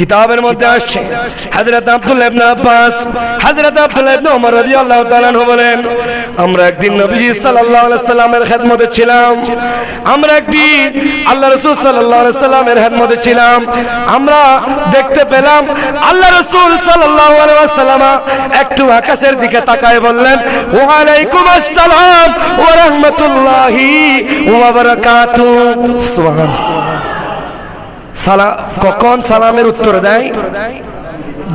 কিতাবের মধ্যে আসছে। হযরত আব্দুল্লাহ ইবনে আব্বাস, হযরত আব্দুল্লাহ ইবনে ওমর রাদিয়াল্লাহু তাআলা বলেন, আমরা একদিন নবীজি সাল্লাল্লাহু আলাইহি সাল্লামের খেদমতে ছিলাম। আমরা একদিন আল্লাহ রাসূল সাল্লাল্লাহু সাল্লামের খেদমতে ছিলাম। আমরা দেখতে পেলাম আল্লাহ রাসূল সাল্লাল্লাহু আলাইহি ওয়াসাল্লাম একটু আকাশের দিকে তাকায় বললেন ওয়া আলাইকুম আসসালাম ওয়া রাহমাতুল্লাহি ওয়া বারাকাতুহু। সুবহানাল্লাহ। সালা কখন সালামের উত্তর দেয়?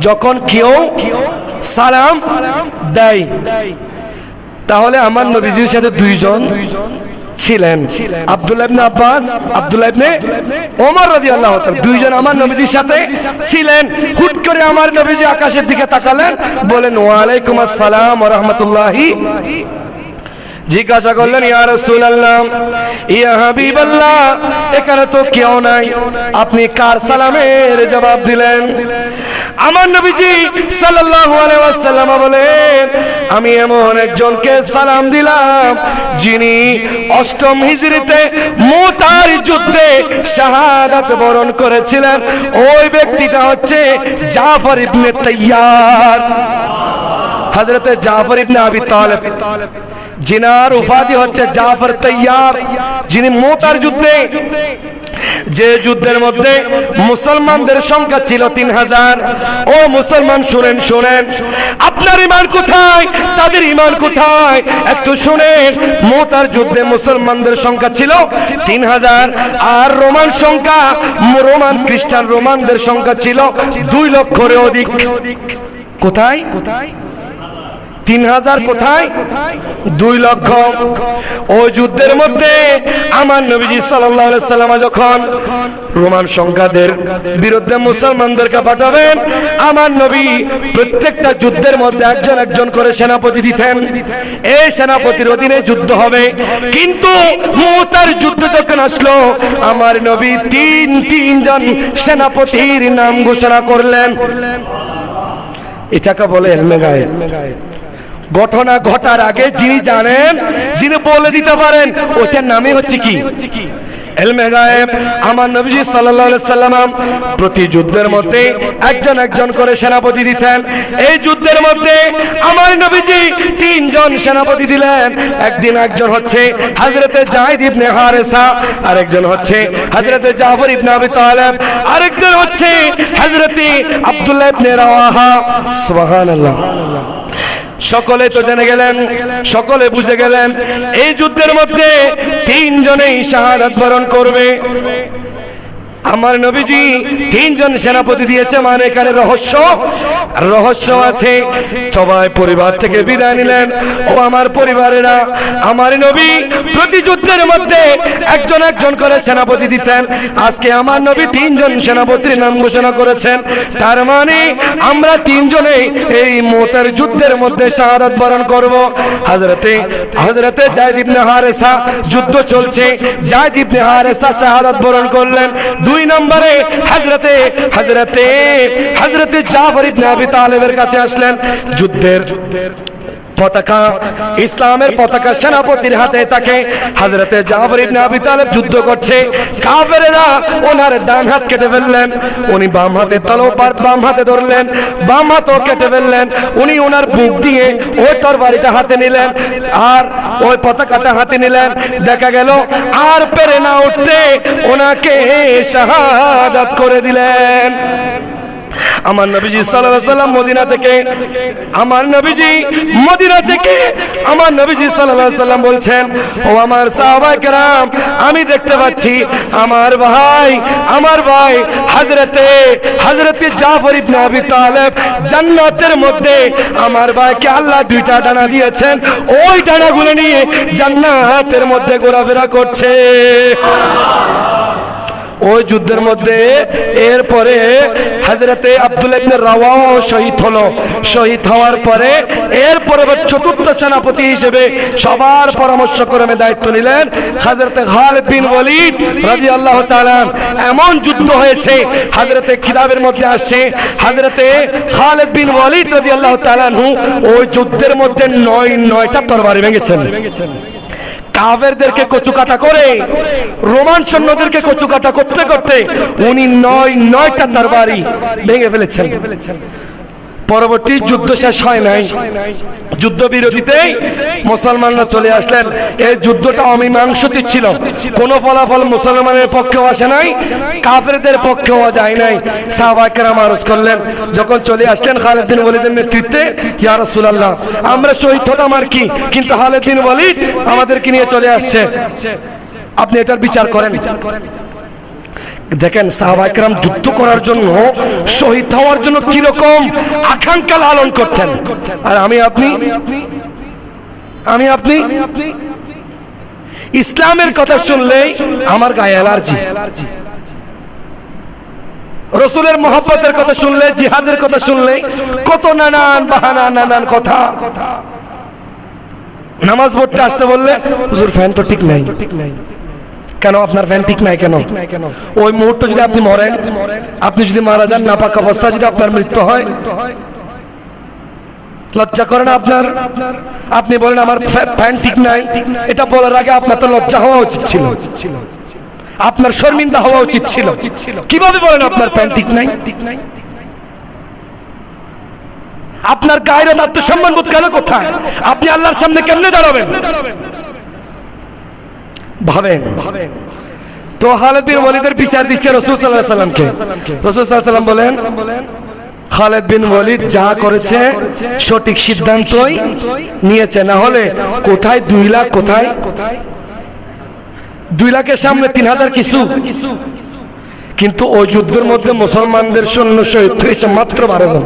যখন কেউ সালাম দেয়। তাহলে আমার নবীজির সাথে দুইজন ছিলেন। আব্দুল্লাহ ইবনে আব্বাস, আব্দুল্লাহ ইবনে ওমর রাদিয়াল্লাহু তাআলা দুইজন আমার নবীজির সাথে ছিলেন। হুট করে আমার নবীজি আকাশের দিকে তাকালেন, বলেন ওয়া আলাইকুম আসসালাম ওয়া রাহমাতুল্লাহি জিজ্ঞাসা করলেন, ইয়া রাসূলুল্লাহ, ইয়া হাবিবাল্লাহ, এখানে তো কেউ নাই। আপনি কার সালামের জবাব দিলেন? আমার নবীজি সাল্লাল্লাহু আলাইহি ওয়াসাল্লাম বলেন, আমি এমন একজনকে সালাম দিলাম, যিনি অষ্টম হিজরিতে মোতার যুদ্ধে শাহাদাত বরণ করেছিলেন। ওই ব্যক্তিটা হচ্ছে জাফর ইবনে তাইয়ার। হযরতে জাফর ইবনে আবি তালেব। জিনার উপাধি হচ্ছে জাফর তৈয়ার যিনি মোতার যুদ্ধে। যে যুদ্ধের মধ্যে মুসলমানদের সংখ্যা ছিল তিন হাজার। ও মুসলমান শুনেন শুনেন। আপনার ইমান কোথায়? তাদের ইমান কোথায়? একটু শুনেন। মোতার যুদ্ধে মুসলমানদের সংখ্যা ছিল তিন হাজার। আর রোমান সংখ্যা রোমান খ্রিস্টান রোমানদের সংখ্যা ছিল দুই লক্ষের অধিক। কোথায়? কোথায়? তিন হাজার কোথায়? দুই লক্ষ। ওই যুদ্ধের মধ্যে আমার নবীজি সাল্লাম যখন রোমান সংখ্যাদের বিরুদ্ধে মুসলমানদেরকে পাঠাবেন, আমার নবী প্রত্যেকটা যুদ্ধের মধ্যে একজন একজন করে সেনাপতি দিতেন। এই সেনাপতির অধীনে যুদ্ধ হবে। কিন্তু মোতার যুদ্ধ যখন আসলো, আমার নবী তিন তিনজন সেনাপতির নাম ঘোষণা করলেন। এটাকে বলে এলমে গায়ে ঘটনা ঘটার আগে যিনি জানেন যিনি বলে দিতে পারেন ওটার নামই হচ্ছে কি? এলমে গায়েব আমার নবীজি সাল্লাম প্রতি যুদ্ধের মধ্যে একজন একজন করে সেনাপতি দিতেন। এই যুদ্ধের মধ্যে আমার নবীজি তিনজন সেনাপতি দিলেন। একদিন একজন হচ্ছে হযরতে জাহিদ ইবনে হারেসা আরেকজন হচ্ছে হযরতে জাফর ইবনে আবি তালেব আরেকজন হচ্ছে হযরতে আব্দুল্লাহ ইবনে রাওয়াহা। সুবহানাল্লাহ। সকলে তো জেনে গেলেন সকলে বুঝে গেলেন এই যুদ্ধের মধ্যে তিনজনেই শাহাদাত বরণ করবে। আমার নবীজি তিনজন সেনাপতি দিয়েছে মানে এখানে রহস্য। রহস্য। আছে। সবাই পরিবার থেকে বিদায় নিলেন। ও আমার পরিবারেরা আমার নবী প্রতি যুদ্ধের মধ্যে একজন একজন করে সেনাপতি দিতেন। আজকে আমার নবী তিনজন সেনাপতির নাম ঘোষণা করেছেন। তার মানে আমরা তিনজনেই এই মোতের যুদ্ধের মধ্যে শাহাদাত বরণ করব। হযরতে হযরতে জায়েদ ইবনে হারেসা যুদ্ধ চলছে। জায়েদ ইবনে হারেসা শাহাদাত বরণ করলেন। দুই নম্বরে হাজরতে হাজরতে হাজরতে জাফর ইবনে আবি তালেবের কাছে আসলেন। যুদ্ধের যুদ্ধের পতাকা, ইসলামের পতাকা সেনাপতির হাতে থাকে হযরতে জাফর ইবনে আবি তালেব যুদ্ধ করছে। কাফেরেরা ওনার ডান হাত কেটে ফেললেন, উনি বাম হাতে তলোয়ার বাম হাতে ধরলেন, বাম হাতও কেটে ফেললেন, উনি ওনার বুক দিয়ে ওই তরবারিটা হাতে নিলেন আর ওই পতাকাটা হাতে নিলেন। দেখা গেল, আর পেরে না উঠতে ওনাকে শাহাদাত করে দিলেন। আমার নবীজি সাল্লাল্লাহু সাল্লাম মদিনা থেকে, আমার নবীজি মদিনা থেকে, আমার নবীজি সাল্লাল্লাহু সাল্লাম বলছেন, ও আমার সাহাবায়ে কেরাম, আমি দেখতে পাচ্ছি আমার ভাই আমার ভাই হযরতে হযরতে জাফর ইবনে আবি তালেব জান্নাতের মধ্যে আমার ভাইকে আল্লাহ দুইটা ডানা দিয়েছেন। ওই ডানাগুলো নিয়ে জান্নাতের মধ্যে ঘোরাফেরা করছে। ওই যুদ্ধের মধ্যে এরপরে হাজরাতে আব্দুল্লাহ ইবনে রাওয়াহ শহীদ হলো। শহীদ হওয়ার পরে এরপরে চতুর্থ সেনাপতি হিসেবে সবার পরামর্শ ক্রমে দায়িত্ব নিলেন। হাজরতে খালিদ বিন ওয়ালিদ রাদিয়াল্লাহু তাআলা এমন যুদ্ধ হয়েছে হাজরতে কিতাবের মধ্যে আসছে। হাজরতে খালিদ বিন ওয়ালিদ রাদিয়াল্লাহু তাআলা ওই যুদ্ধের মধ্যে নয়, নয়টা তরবারি ভেঙেছেন। কাফেরদেরকে কচুকাটা করে রোমান সৈন্যদেরকে কচুকাটা করতে করতে উনি নয় নয়টা তার বাড়ি ভেঙে ফেলেছেন। পরবর্তী যুদ্ধ শেষ হয় নাই। যুদ্ধ বিরতিতেই মুসলমানরা চলে আসলেন। এই যুদ্ধটা অমীমাংসিত ছিল। কোন ফলাফল মুসলমানের পক্ষেও আসে নাই, কাফেরদের পক্ষেও যায় নাই। সাহাবাকেরাম আরজ করলেন, যখন চলে আসলেন খালেদ বিন ওয়ালিদের নেতৃত্বে, ইয়া রাসূলুল্লাহ, আমরা শহীদ হতাম আর কি? কিন্তু খালেদ বিন ওয়ালিদ আমাদেরকে নিয়ে চলে আসছে। আপনি এটার বিচার করেন। দেখেন সাহাবাইকরাম যুদ্ধ করার জন্য, শহীদ হওয়ার জন্য কীরকম আকাঙ্ক্ষা লালন করতেন। আর আমি আপনি? আমি আপনি? ইসলামের কথা শুনলেই আমার গায়ে অ্যালার্জি। রসুলের মহব্বতের কথা শুনলে জিহাদের কথা শুনলে কত নানান বাহানা, নানান কথা। নামাজ পড়তে আসতে বললে, হুজুর, ফ্যান তো ঠিক নাই। কেন? আপনার ফ্যান ঠিক নাই কেন? ওই মুহূর্তে যদি আপনি মরেন, আপনি যদি মারা যান, নাপাক অবস্থা যদি আপনার মৃত্যু হয়, লজ্জা করেন আপনার? আপনি বলেন, আমার ফ্যা- ফ্যান ঠিক নাই। এটা বলার আগে আপনার তো লজ্জা হওয়া উচিত ছিল। আপনার শর্মিন্দা হওয়া উচিত ছিল। কীভাবে বলেন, আপনার ফ্যান ঠিক নাই? আপনার গায়ের আত্মসম্মান বোধ কেন কোথায়? আপনি আল্লাহর সামনে কেমনে দাঁড়াবেন? ভাবেন। ভাবেন তো খালেদ বিন ওয়ালিদের বিচার দিচ্ছে রসুল সাল্লাহ সাল্লামকে। রসুল সাল্লাহ সাল্লাম বলেন খালেদ বিন ওয়ালিদ যা করেছে সঠিক সিদ্ধান্তই নিয়েছে, না হলে কোথায় দুই লাখ, কোথায় দুই লাখের সামনে তিন হাজার কিছু। কিন্তু ওই যুদ্ধের মধ্যে মুসলমানদের সৈন্য শহীদ হয়েছে মাত্র বারো জন।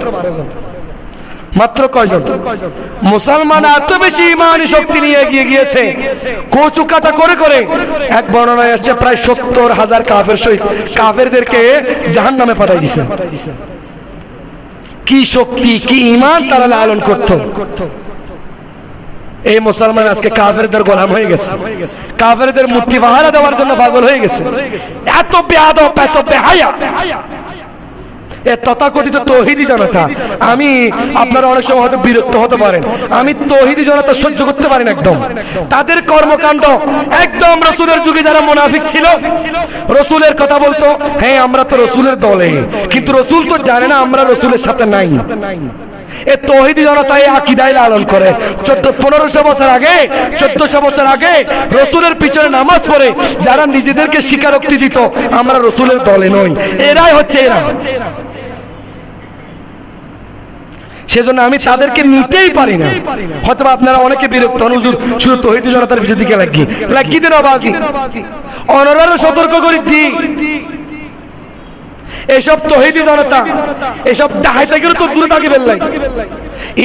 মাত্র কয়জন? মুসলমান এত বেশি ইমানি শক্তি নিয়ে এগিয়ে গিয়েছে। কচু কাটা করে করে এক বর্ণনায় আসছে, প্রায় সত্তর হাজার কাফের শহীদ কাফেরদেরকে জাহান নামে পাঠাই দিছে। কি শক্তি, কি ইমান তারা লালন করত। এই মুসলমান আজকে কাফেরদের গোলাম হয়ে গেছে। কাফেরদের মূর্তি পাহারা দেওয়ার জন্য পাগল হয়ে গেছে। এত বেয়াদব এত বেহায়া। এ তথাকথিত তহিদি জনতা। আমি আপনারা অনেক সময় হয়তো বিরক্ত হতে পারেন। আমি তহিদি জনতা সহ্য করতে পারি না একদম। তাদের কর্মকাণ্ড একদম রসুলের যুগে যারা মোনাফিক ছিল, রসুলের কথা বলতো হ্যাঁ আমরা তো রসুলের দলে। কিন্তু রসুল তো জানে না, আমরা রসুলের সাথে নাই। এ তহিদি জনতা এই আকিদাই লালন করে। চোদ্দ, পনেরোশো বছর আগে, চোদ্দশো বছর আগে রসুলের পিছনে নামাজ পড়ে যারা নিজেদেরকে স্বীকারোক্তি দিত, আমরা রসুলের দলে নই। এরাই হচ্ছে এরা। সেজন্য আমি তাদেরকে নিতেই পারি না। হয়তো আপনারা অনেকে বিরক্ত হন শুধু তহিদি জনতার পিছনে দিকে লাগি। লাগি দিন বাজি অনরারও সতর্ক করি দি এসব তহিদি জনতা, এসব ডাহাইতে গেলে তো দূরে থাকি বেল্লাই।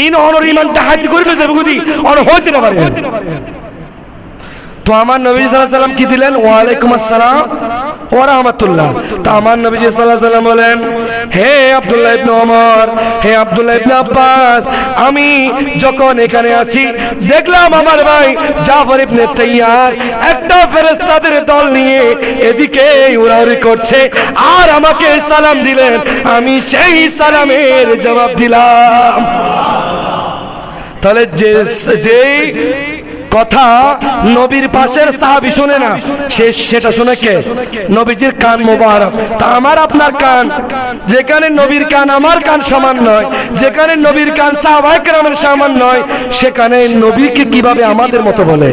ইন অনর ইমান ডাহাইতে করিলে যাবে গুদি অন হইতে না পারে তো আমার নবী সাল্লাল্লাহু সাল্লাম কি দিলেন? ওয়ালাইকুম আসসালাম। সাল্লাম বলেন, হে হে আমি যখন এখানে আছি, দেখলাম আমার ভাই জাফর ইবনে তাইয়ার একটা দল নিয়ে এদিকে উড়াউড়ি করছে আর আমাকে সালাম দিলেন। আমি সেই সালামের জবাব দিলাম। তাহলে যে যেই কথা নবীর পাশের সাহাবি শুনে না। সে সেটা শুনে কে? নবীজির কান মোবারক। তা আমার আপনার কান। যেখানে নবীর কান আমার কান সমান নয়, যেখানে নবীর কান সাহাবায়ে কেরামের সমান নয়, সেখানে নবীকে কীভাবে আমাদের মতো বলে?